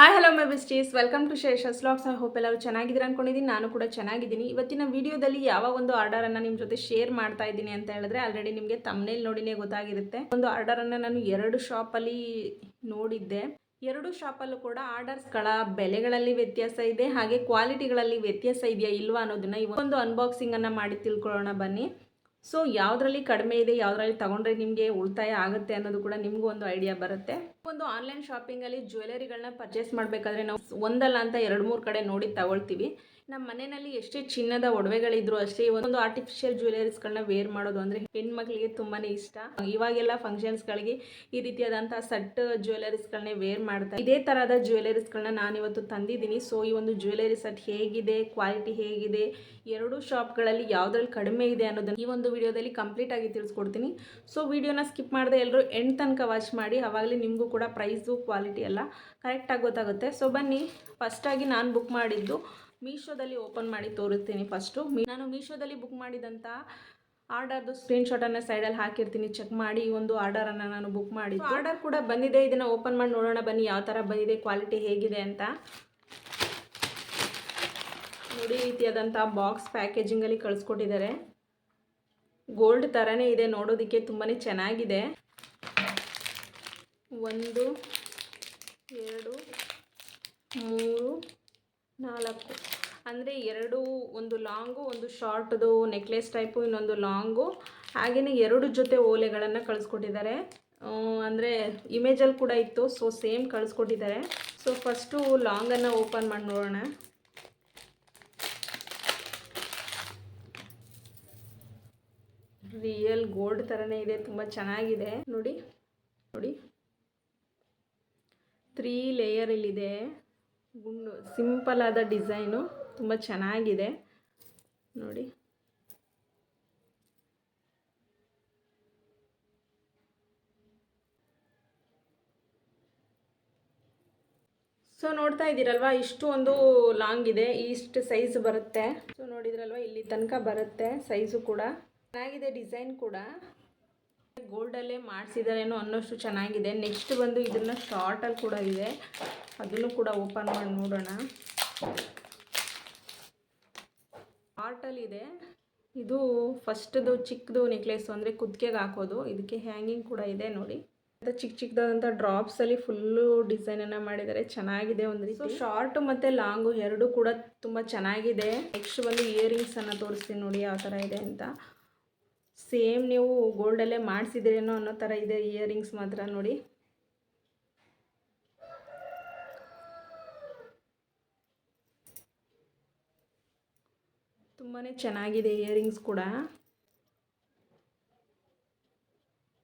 Hi hello my besties welcome to Shesha's ಲಾಕ್ಸ್ I hope ಎಲ್ಲರೂ ಚೆನ್ನಾಗಿದ್ದೀರಾ ಅನ್ಕೊಂಡಿದ್ದೀನಿ. ನಾನು ಕೂಡ ಚೆನ್ನಾಗಿದ್ದೀನಿ. ಇವತ್ತಿನ ವಿಡಿಯೋದಲ್ಲಿ ಯಾವ ಒಂದು ಆರ್ಡರನ್ನು ನಿಮ್ಮ ಜೊತೆ ಶೇರ್ ಮಾಡ್ತಾ ಇದ್ದೀನಿ ಅಂತ ಹೇಳಿದ್ರೆ ಆಲ್ರೆಡಿ ನಿಮಗೆ ತಮ್ಮನೇಲಿ ನೋಡಿನೇ ಗೊತ್ತಾಗಿರುತ್ತೆ. ಒಂದು ಆರ್ಡರನ್ನು ನಾನು ಎರಡು ಶಾಪಲ್ಲಿ ನೋಡಿದ್ದೆ. ಎರಡು ಶಾಪಲ್ಲೂ ಕೂಡ ಆರ್ಡರ್ಸ್ಗಳ ಬೆಲೆಗಳಲ್ಲಿ ವ್ಯತ್ಯಾಸ ಇದೆ, ಹಾಗೆ ಕ್ವಾಲಿಟಿಗಳಲ್ಲಿ ವ್ಯತ್ಯಾಸ ಇದೆಯಾ ಇಲ್ವಾ ಅನ್ನೋದನ್ನ ಇವೊಂದು ಒಂದು ಅನ್ಬಾಕ್ಸಿಂಗನ್ನು ಮಾಡಿ ತಿಳ್ಕೊಳ್ಳೋಣ ಬನ್ನಿ. ಸೊ ಯಾವುದ್ರಲ್ಲಿ ಕಡಿಮೆ ಇದೆ, ಯಾವುದ್ರಲ್ಲಿ ತಗೊಂಡ್ರೆ ನಿಮಗೆ ಉಳಿತಾಯ ಆಗುತ್ತೆ ಅನ್ನೋದು ಕೂಡ ನಿಮಗೂ ಒಂದು ಐಡಿಯಾ ಬರುತ್ತೆ. ಒಂದು ಆನ್ಲೈನ್ ಶಾಪಿಂಗಲ್ಲಿ ಜ್ಯುವೆಲರಿಗಳನ್ನ ಪರ್ಚೇಸ್ ಮಾಡಬೇಕಾದ್ರೆ ನಾವು ಒಂದಲ್ಲ ಅಂತ ಎರಡು ಮೂರು ಕಡೆ ನೋಡಿ ತಗೊಳ್ತೀವಿ. ನಮ್ಮ ಮನೆಯಲ್ಲಿ ಎಷ್ಟೇ ಚಿನ್ನದ ಒಡವೆಗಳಿದ್ರು ಅಷ್ಟೇ ಒಂದು ಆರ್ಟಿಫಿಷಿಯಲ್ ಜ್ಯುವೆಲರೀಸ್ಗಳನ್ನ ವೇರ್ ಮಾಡೋದು ಅಂದರೆ ಹೆಣ್ಮಕ್ಳಿಗೆ ತುಂಬಾ ಇಷ್ಟ. ಇವಾಗೆಲ್ಲ ಫಂಕ್ಷನ್ಸ್ಗಳಿಗೆ ಈ ರೀತಿಯಾದಂಥ ಸಟ್ ಜ್ಯುವೆಲರೀಸ್ಗಳನ್ನೇ ವೇರ್ ಮಾಡ್ತಾರೆ ಇದೇ ಥರದ ನಾನು ನಾನಿವತ್ತು ತಂದಿದ್ದೀನಿ. ಸೊ ಈ ಒಂದು ಜ್ಯುವೆಲರಿ ಸೆಟ್ ಹೇಗಿದೆ ಕ್ವಾಲಿಟಿ ಹೇಗಿದೆ, ಎರಡು ಶಾಪ್ಗಳಲ್ಲಿ ಯಾವುದ್ರಲ್ಲಿ ಕಡಿಮೆ ಇದೆ ಅನ್ನೋದನ್ನ ಈ ಒಂದು ವಿಡಿಯೋದಲ್ಲಿ ಕಂಪ್ಲೀಟ್ ಆಗಿ ತಿಳಿಸ್ಕೊಡ್ತೀನಿ. ಸೊ ವಿಡಿಯೋನ ಸ್ಕಿಪ್ ಮಾಡದೆ ಎಲ್ಲರೂ ಎಂಡ್ ತನಕ ವಾಚ್ ಮಾಡಿ. ಅವಾಗಲೇ ನಿಮಗೂ ಕೂಡ ಪ್ರೈಸು ಕ್ವಾಲಿಟಿ ಎಲ್ಲ ಕರೆಕ್ಟಾಗಿ ಗೊತ್ತಾಗುತ್ತೆ. ಸೊ ಬನ್ನಿ ಫಸ್ಟಾಗಿ ನಾನು ಬುಕ್ ಮಾಡಿದ್ದು ಮೀಶೋದಲ್ಲಿ ಓಪನ್ ಮಾಡಿ ತೋರಿಸ್ತೀನಿ ಫಸ್ಟು. ನಾನು ಮೀಶೋದಲ್ಲಿ ಬುಕ್ ಮಾಡಿದಂಥ ಆರ್ಡರ್ದು ಸ್ಕ್ರೀನ್ಶಾಟನ್ನು ಸೈಡಲ್ಲಿ ಹಾಕಿರ್ತೀನಿ. ಚೆಕ್ ಮಾಡಿ ಈ ಒಂದು ಆರ್ಡರನ್ನು ನಾನು ಬುಕ್ ಮಾಡಿ ಆರ್ಡರ್ ಕೂಡ ಬಂದಿದೆ. ಇದನ್ನು ಓಪನ್ ಮಾಡಿ ನೋಡೋಣ. ಬನ್ನಿ, ಯಾವ ಥರ ಬಂದಿದೆ, ಕ್ವಾಲಿಟಿ ಹೇಗಿದೆ ಅಂತ. ನೋಡಿ ರೀತಿಯಾದಂಥ ಬಾಕ್ಸ್ ಪ್ಯಾಕೇಜಿಂಗಲ್ಲಿ ಕಳಿಸ್ಕೊಟ್ಟಿದ್ದಾರೆ. ಗೋಲ್ಡ್ ಥರನೇ ಇದೆ. ನೋಡೋದಕ್ಕೆ ತುಂಬಾ ಚೆನ್ನಾಗಿದೆ. ಒಂದು, ಎರಡು, ಮೂರು, ನಾಲ್ಕು. ಅಂದರೆ ಎರಡು ಒಂದು ಲಾಂಗು, ಒಂದು ಶಾರ್ಟ್ದು ನೆಕ್ಲೆಸ್ ಟೈಪು, ಇನ್ನೊಂದು ಲಾಂಗು. ಹಾಗೆಯೇ ಎರಡು ಜೊತೆ ಓಲೆಗಳನ್ನು ಕಳಿಸ್ಕೊಟ್ಟಿದ್ದಾರೆ. ಅಂದರೆ ಇಮೇಜಲ್ಲಿ ಕೂಡ ಇತ್ತು, ಸೊ ಸೇಮ್ ಕಳಿಸ್ಕೊಟ್ಟಿದ್ದಾರೆ. ಸೊ ಫಸ್ಟು ಲಾಂಗನ್ನು ಓಪನ್ ಮಾಡಿ ನೋಡೋಣ. ರಿಯಲ್ ಗೋಲ್ಡ್ ಥರನೇ ಇದೆ, ತುಂಬ ಚೆನ್ನಾಗಿದೆ. ನೋಡಿ ನೋಡಿ. ತ್ರೀ ಲೇಯರಲ್ಲಿದೆ ಗುಂಡು, ಸಿಂಪಲ್ ಆದ ಡಿಸೈನು. ತುಂಬ ಚೆನ್ನಾಗಿದೆ. ನೋಡಿ. ಸೊ ನೋಡ್ತಾ ಇದ್ದೀರಲ್ವ? ಇಷ್ಟು ಒಂದು ಲಾಂಗ್ ಇದೆ. ಇಷ್ಟು ಸೈಜ್ ಬರುತ್ತೆ. ಸೊ ನೋಡಿದ್ರಲ್ವ? ಇಲ್ಲಿ ತನಕ ಬರುತ್ತೆ ಸೈಜು ಕೂಡ. ಚೆನ್ನಾಗಿದೆ ಡಿಸೈನ್ ಕೂಡ. ಗೋಲ್ಡಲ್ಲೇ ಮಾಡಿಸಿದಾರೇನೋ ಅನ್ನೋಷ್ಟು ಚೆನ್ನಾಗಿದೆ. ನೆಕ್ಸ್ಟ್ ಬಂದು ಇದನ್ನು ಶಾರ್ಟಲ್ಲಿ ಕೂಡ ಇದೆ. ಅದನ್ನು ಕೂಡ ಓಪನ್ ಮಾಡಿ ನೋಡೋಣ. ಇದೆ. ಇದು ಫಸ್ಟ್ದು ಚಿಕ್ಕದು ನೆಕ್ಲೆಸ್ ಅಂದರೆ ಕುತ್ತಿಗೆಗೆ ಹಾಕೋದು. ಇದಕ್ಕೆ ಹ್ಯಾಂಗಿಂಗ್ ಕೂಡ ಇದೆ ನೋಡಿ. ಮತ್ತು ಚಿಕ್ಕ ಚಿಕ್ಕದಾದಂಥ ಡ್ರಾಪ್ಸಲ್ಲಿ ಫುಲ್ಲು ಡಿಸೈನನ್ನು ಮಾಡಿದ್ದಾರೆ. ಚೆನ್ನಾಗಿದೆ ಒಂದು ರೀತಿ. ಶಾರ್ಟ್ ಮತ್ತು ಲಾಂಗು ಎರಡು ಕೂಡ ತುಂಬ ಚೆನ್ನಾಗಿದೆ. ನೆಕ್ಸ್ಟ್ ಬಂದು ಇಯರಿಂಗ್ಸನ್ನು ತೋರಿಸ್ತೀನಿ ನೋಡಿ ಯಾವ ಥರ ಇದೆ ಅಂತ. ಸೇಮ್ ನೀವು ಗೋಲ್ಡಲ್ಲೇ ಮಾಡಿಸಿದ್ರೇನೋ ಅನ್ನೋ ಥರ ಇದೆ ಇಯರಿಂಗ್ಸ್ ಮಾತ್ರ ನೋಡಿ. ತುಂಬಾ ಚೆನ್ನಾಗಿದೆ ಇಯರಿಂಗ್ಸ್ ಕೂಡ.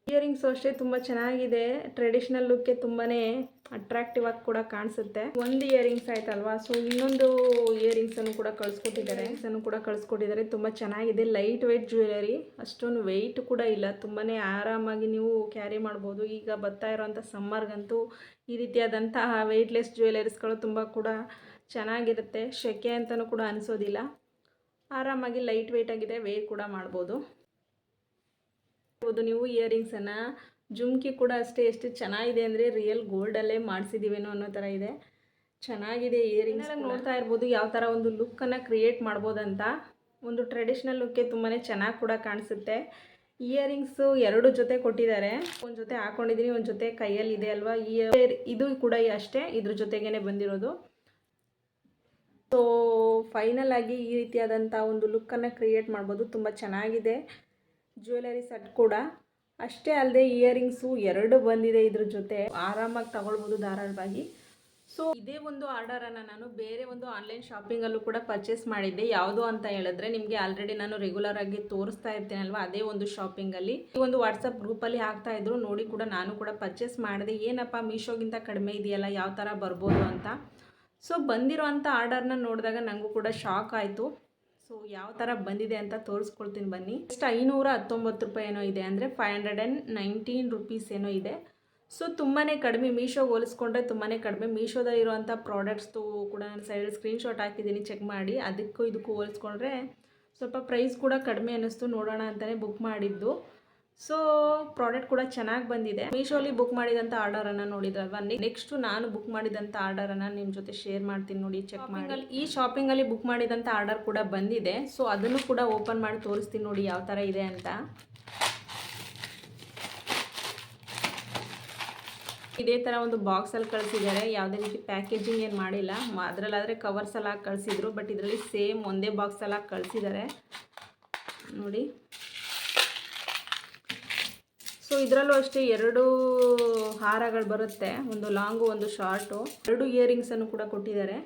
ಇಯರಿಂಗ್ಸ್ ಅಷ್ಟೇ ತುಂಬ ಚೆನ್ನಾಗಿದೆ. ಟ್ರೆಡಿಷ್ನಲ್ ಲುಕ್ಗೆ ತುಂಬಾ ಅಟ್ರಾಕ್ಟಿವ್ ಆಗಿ ಕೂಡ ಕಾಣಿಸುತ್ತೆ. ಒಂದು ಇಯರಿಂಗ್ಸ್ ಆಯ್ತಲ್ವಾ? ಸೊ ಇನ್ನೊಂದು ಇಯರಿಂಗ್ಸ್ ಅನ್ನು ಕೂಡ ಕಳಿಸ್ಕೊಟ್ಟಿದ್ದಾರೆ. ಅನ್ನು ಕೂಡ ಕಳಿಸ್ಕೊಟ್ಟಿದ್ದಾರೆ. ತುಂಬ ಚೆನ್ನಾಗಿದೆ. ಲೈಟ್ ವೆಯ್ಟ್ ಜ್ಯುವೆಲರಿ ಅಷ್ಟೊಂದು ವೆಯ್ಟ್ ಕೂಡ ಇಲ್ಲ. ತುಂಬಾ ಆರಾಮಾಗಿ ನೀವು ಕ್ಯಾರಿ ಮಾಡ್ಬೋದು. ಈಗ ಬರ್ತಾ ಇರೋವಂಥ ಸಮ್ಮರ್ಗಂತೂ ಈ ರೀತಿಯಾದಂತಹ ವೆಯ್ಟ್ಲೆಸ್ ಜ್ಯುವೆಲರೀಸ್ಗಳು ತುಂಬ ಕೂಡ ಚೆನ್ನಾಗಿರುತ್ತೆ. ಶೆಕೆ ಅಂತಲೂ ಕೂಡ ಅನಿಸೋದಿಲ್ಲ. ಆರಾಮಾಗಿ ಲೈಟ್ ವೆಯ್ಟ್ ಆಗಿದೆ ವೇರ್ ಕೂಡ ಮಾಡ್ಬೋದು. ಹೌದು ನೀವು ಇಯರಿಂಗ್ಸನ್ನು ಜುಮ್ಕಿ ಕೂಡ ಅಷ್ಟೇ ಎಷ್ಟು ಚೆನ್ನಾಗಿದೆ ಅಂದರೆ ರಿಯಲ್ ಗೋಲ್ಡಲ್ಲೇ ಮಾಡಿಸಿದ್ದೀವೇನೋ ಅನ್ನೋ ಥರ ಇದೆ. ಚೆನ್ನಾಗಿದೆ ಇಯರಿಂಗ್ಸ್ ನೋಡ್ತಾ ಇರ್ಬೋದು ಯಾವ ಥರ ಒಂದು ಲುಕ್ಕನ್ನು ಕ್ರಿಯೇಟ್ ಮಾಡ್ಬೋದಂತ. ಒಂದು ಟ್ರೆಡಿಷ್ನಲ್ ಲುಕ್ಕೆ ತುಂಬಾ ಚೆನ್ನಾಗಿ ಕೂಡ ಕಾಣಿಸುತ್ತೆ. ಇಯರಿಂಗ್ಸು ಎರಡು ಜೊತೆ ಕೊಟ್ಟಿದ್ದಾರೆ. ಒಂದು ಜೊತೆ ಹಾಕೊಂಡಿದ್ದೀನಿ ಒಂದು ಜೊತೆ ಕೈಯಲ್ಲಿ ಇದೆ ಅಲ್ವಾ? ಇಯರ್ ಇದು ಕೂಡ ಅಷ್ಟೇ ಇದ್ರ ಜೊತೆಗೇ ಬಂದಿರೋದು. ಸೊ ಫೈನಲ್ ಆಗಿ ಈ ರೀತಿಯಾದಂಥ ಒಂದು ಲುಕ್ಕನ್ನು ಕ್ರಿಯೇಟ್ ಮಾಡ್ಬೋದು. ತುಂಬ ಚೆನ್ನಾಗಿದೆ. ಜ್ಯುವೆಲರಿ ಸೆಟ್ ಕೂಡ. ಅಷ್ಟೇ ಅಲ್ಲದೆ ಇಯರಿಂಗ್ಸು ಎರಡು ಬಂದಿದೆ ಇದ್ರ ಜೊತೆ. ಆರಾಮಾಗಿ ತಗೊಳ್ಬೋದು ಧಾರಾಳವಾಗಿ. ಸೊ ಇದೇ ಒಂದು ಆರ್ಡರನ್ನು ನಾನು ಬೇರೆ ಒಂದು ಆನ್ಲೈನ್ ಶಾಪಿಂಗಲ್ಲೂ ಕೂಡ ಪರ್ಚೇಸ್ ಮಾಡಿದ್ದೆ. ಯಾವುದು ಅಂತ ಹೇಳಿದ್ರೆ ನಿಮಗೆ ಆಲ್ರೆಡಿ ನಾನು ರೆಗ್ಯುಲರ್ ಆಗಿ ತೋರಿಸ್ತಾ ಇರ್ತೇನಲ್ವಾ? ಅದೇ ಒಂದು ಶಾಪಿಂಗಲ್ಲಿ ಈ ಒಂದು ವಾಟ್ಸಪ್ ಗ್ರೂಪಲ್ಲಿ ಹಾಕ್ತಾ ಇದ್ರು. ನೋಡಿ ಕೂಡ ನಾನು ಕೂಡ ಪರ್ಚೇಸ್ ಮಾಡಿದೆ. ಏನಪ್ಪ ಮೀಶೋಗಿಂತ ಕಡಿಮೆ ಇದೆಯಲ್ಲ? ಯಾವ ಥರ ಬರ್ಬೋದು ಅಂತ. ಸೊ ಬಂದಿರೋ ಅಂಥ ಆರ್ಡರ್ನ ನೋಡಿದಾಗ ನನಗೂ ಕೂಡ ಶಾಕ್ ಆಯಿತು. ಸೊ ಯಾವ ಥರ ಬಂದಿದೆ ಅಂತ ತೋರಿಸ್ಕೊಳ್ತೀನಿ ಬನ್ನಿ. ಎಷ್ಟು ಐನೂರ ಹತ್ತೊಂಬತ್ತು ರೂಪಾಯಿ ಏನೋ ಇದೆ ಅಂದರೆ five hundred and nineteen rupees ಏನೋ ಇದೆ. ಸೊ ತುಂಬಾ ಕಡಿಮೆ ಮೀಶೋಗೆ ಹೋಲಿಸ್ಕೊಂಡ್ರೆ ತುಂಬಾ ಕಡಿಮೆ. ಮೀಶೋದಲ್ಲಿರುವಂಥ ಪ್ರಾಡಕ್ಟ್ಸ್ದು ಕೂಡ ನಾನು ಸೈಡ್ ಸ್ಕ್ರೀನ್ಶಾಟ್ ಹಾಕಿದ್ದೀನಿ ಚೆಕ್ ಮಾಡಿ. ಅದಕ್ಕೂ ಇದಕ್ಕೂ ಹೋಲಿಸ್ಕೊಂಡ್ರೆ ಸ್ವಲ್ಪ ಪ್ರೈಸ್ ಕೂಡ ಕಡಿಮೆ ಅನ್ನಿಸ್ತು. ನೋಡೋಣ ಅಂತಲೇ ಬುಕ್ ಮಾಡಿದ್ದು. ಸೊ ಪ್ರಾಡಕ್ಟ್ ಕೂಡ ಚೆನ್ನಾಗಿ ಬಂದಿದೆ. ಮೀಶೋಲಿ ಬುಕ್ ಮಾಡಿದಂಥ ಆರ್ಡರನ್ನು ನೋಡಿದ್ರಲ್ವಾ? ನೆಕ್ಸ್ಟ್ ನಾನು ಬುಕ್ ಮಾಡಿದಂಥ ಆರ್ಡರನ್ನು ನಿಮ್ಮ ಜೊತೆ ಶೇರ್ ಮಾಡ್ತೀನಿ ನೋಡಿ ಚೆಕ್ ಮಾಡಿ. ಈ ಶಾಪಿಂಗಲ್ಲಿ ಬುಕ್ ಮಾಡಿದಂಥ ಆರ್ಡರ್ ಕೂಡ ಬಂದಿದೆ. ಸೊ ಅದನ್ನು ಕೂಡ ಓಪನ್ ಮಾಡಿ ತೋರಿಸ್ತೀನಿ ನೋಡಿ ಯಾವ ಥರ ಇದೆ ಅಂತ. ಇದೇ ಥರ ಒಂದು ಬಾಕ್ಸಲ್ಲಿ ಕಳಿಸಿದ್ದಾರೆ. ಯಾವುದೇ ರೀತಿ ಪ್ಯಾಕೇಜಿಂಗ್ ಏನು ಮಾಡಿಲ್ಲ. ಅದರಲ್ಲಾದರೆ ಕವರ್ಸ್ ಎಲ್ಲ ಕಳಿಸಿದ್ರು ಬಟ್ ಇದರಲ್ಲಿ ಸೇಮ್ ಒಂದೇ ಬಾಕ್ಸಲ್ಲಿ ಕಳಿಸಿದ್ದಾರೆ. ನೋಡಿ. ಸೊ ಇದರಲ್ಲೂ ಅಷ್ಟೇ ಎರಡು ಹಾರಗಳು ಬರುತ್ತೆ. ಒಂದು ಲಾಂಗು, ಒಂದು ಶಾರ್ಟು. ಎರಡು ಇಯರಿಂಗ್ಸನ್ನು ಕೂಡ ಕೊಟ್ಟಿದ್ದಾರೆ.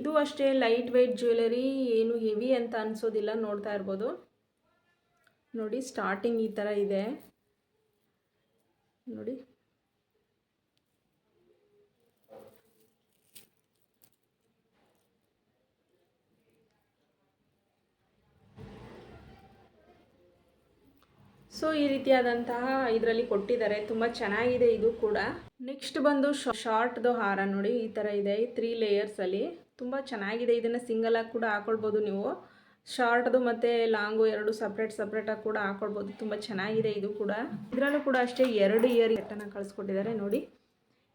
ಇದು ಅಷ್ಟೇ ಲೈಟ್ ವೆಯ್ಟ್ ಜ್ಯುವೆಲರಿ, ಏನು ಹೆವಿ ಅಂತ ಅನಿಸೋದಿಲ್ಲ, ನೋಡ್ತಾ ಇರ್ಬೋದು. ನೋಡಿ, ಸ್ಟಾರ್ಟಿಂಗ್ ಈ ಥರ ಇದೆ. ನೋಡಿ ಸೊ ಈ ರೀತಿಯಾದಂತಹ ಇದರಲ್ಲಿ ಕೊಟ್ಟಿದ್ದಾರೆ. ತುಂಬ ಚೆನ್ನಾಗಿದೆ ಇದು ಕೂಡ. ನೆಕ್ಸ್ಟ್ ಬಂದು ಶಾರ್ಟ್ದು ಹಾರ ನೋಡಿ, ಈ ಥರ ಇದೆ. ತ್ರೀ ಲೇಯರ್ಸಲ್ಲಿ ತುಂಬ ಚೆನ್ನಾಗಿದೆ. ಇದನ್ನು ಸಿಂಗಲ್ ಆಗಿ ಕೂಡ ಹಾಕೊಳ್ಬೋದು ನೀವು. ಶಾರ್ಟ್ದು ಮತ್ತು ಲಾಂಗು ಎರಡು ಸಪ್ರೇಟ್ ಸಪ್ರೇಟಾಗಿ ಕೂಡ ಹಾಕೊಳ್ಬೋದು. ತುಂಬ ಚೆನ್ನಾಗಿದೆ ಇದು ಕೂಡ. ಇದರಲ್ಲೂ ಕೂಡ ಅಷ್ಟೇ ಎರಡು ಇಯರ್ ಸೆಟ್ಟನ್ನು ಕಳಿಸ್ಕೊಟ್ಟಿದ್ದಾರೆ ನೋಡಿ.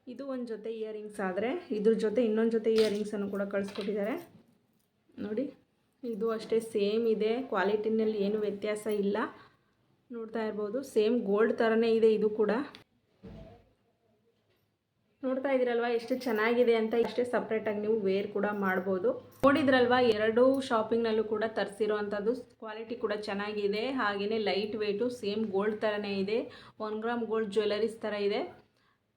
ಇದು ಒಂದು ಜೊತೆ ಇಯರಿಂಗ್ಸ್ ಆದರೆ, ಇದ್ರ ಜೊತೆ ಇನ್ನೊಂದು ಜೊತೆ ಇಯರಿಂಗ್ಸನ್ನು ಕೂಡ ಕಳಿಸ್ಕೊಟ್ಟಿದ್ದಾರೆ. ನೋಡಿ, ಇದು ಅಷ್ಟೇ ಸೇಮ್ ಇದೆ. ಕ್ವಾಲಿಟಿನಲ್ಲಿ ಏನು ವ್ಯತ್ಯಾಸ ಇಲ್ಲ. ನೋಡ್ತಾ ಇರ್ಬೋದು. ಸೇಮ್ ಗೋಲ್ಡ್ ಥರನೇ ಇದೆ ಇದು ಕೂಡ. ನೋಡ್ತಾ ಇದ್ದೀರಲ್ವಾ ಎಷ್ಟು ಚೆನ್ನಾಗಿದೆ ಅಂತ ಇಷ್ಟೇ ಸಪ್ರೇಟಾಗಿ ನೀವು ವೇರ್ ಕೂಡ ಮಾಡ್ಬೋದು. ನೋಡಿದ್ರಲ್ವಾ, ಎರಡೂ ಶಾಪಿಂಗ್ನಲ್ಲೂ ಕೂಡ ತರಿಸಿರೋ ಅಂಥದ್ದು ಕ್ವಾಲಿಟಿ ಕೂಡ ಚೆನ್ನಾಗಿದೆ. ಹಾಗೆಯೇ ಲೈಟ್ ವೆಯ್ಟು ಸೇಮ್ ಗೋಲ್ಡ್ ಥರನೇ ಇದೆ. ಒನ್ ಗ್ರಾಮ್ ಗೋಲ್ಡ್ ಜ್ಯುವೆಲರೀಸ್ ಥರ ಇದೆ.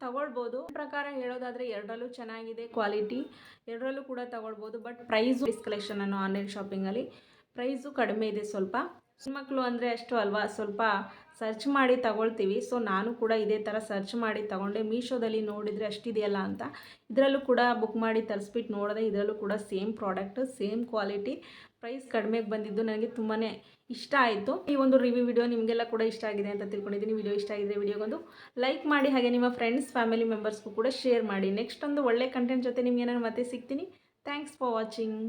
ತಗೊಳ್ಬೋದು. ಪ್ರಕಾರ ಹೇಳೋದಾದರೆ ಎರಡರಲ್ಲೂ ಚೆನ್ನಾಗಿದೆ ಕ್ವಾಲಿಟಿ ಎರಡರಲ್ಲೂ ಕೂಡ ತಗೊಳ್ಬೋದು. ಬಟ್ ಪ್ರೈಸು ಡಿಸ್ ಕಲೆಕ್ಷನ್ ಅನ್ನೋ ಆನ್ಲೈನ್ ಶಾಪಿಂಗಲ್ಲಿ ಪ್ರೈಸು ಕಡಿಮೆ ಇದೆ ಸ್ವಲ್ಪ. ಮಕ್ಕಳು ಅಂದರೆ ಅಷ್ಟು ಅಲ್ವಾ? ಸ್ವಲ್ಪ ಸರ್ಚ್ ಮಾಡಿ ತಗೊಳ್ತೀವಿ. ಸೊ ನಾನು ಕೂಡ ಇದೇ ಥರ ಸರ್ಚ್ ಮಾಡಿ ತಗೊಂಡೆ. ಮೀಶೋದಲ್ಲಿ ನೋಡಿದರೆ ಅಷ್ಟಿದೆಯಲ್ಲ ಅಂತ. ಇದರಲ್ಲೂ ಕೂಡ ಬುಕ್ ಮಾಡಿ ತರಿಸ್ಬಿಟ್ಟು ನೋಡಿದೆ ಇದರಲ್ಲೂ ಕೂಡ same product same quality price ಕಡಿಮೆಗೆ ಬಂದಿದ್ದು ನನಗೆ ತುಂಬಾ ಇಷ್ಟ ಆಯಿತು. ಈ ಒಂದು ರಿವ್ಯೂ ವಿಡಿಯೋ ನಿಮಗೆಲ್ಲ ಕೂಡ ಇಷ್ಟ ಆಗಿದೆ ಅಂತ ತಿಳ್ಕೊಂಡಿದ್ದೀನಿ. ವಿಡಿಯೋ ಇಷ್ಟ ಆಗಿದ್ರೆ ವಿಡಿಯೋಗೊಂದು ಲೈಕ್ ಮಾಡಿ ಹಾಗೆ ನಿಮ್ಮ ಫ್ರೆಂಡ್ಸ್ ಫ್ಯಾಮಿಲಿ ಮೆಂಬರ್ಸ್ಗೂ ಕೂಡ ಶೇರ್ ಮಾಡಿ. ನೆಕ್ಸ್ಟ್ ಒಂದು ಒಳ್ಳೆ ಕಂಟೆಂಟ್ ಜೊತೆ ನಿಮಗೆ ನಾನು ಮತ್ತೆ ಸಿಗ್ತೀನಿ. Thanks for watching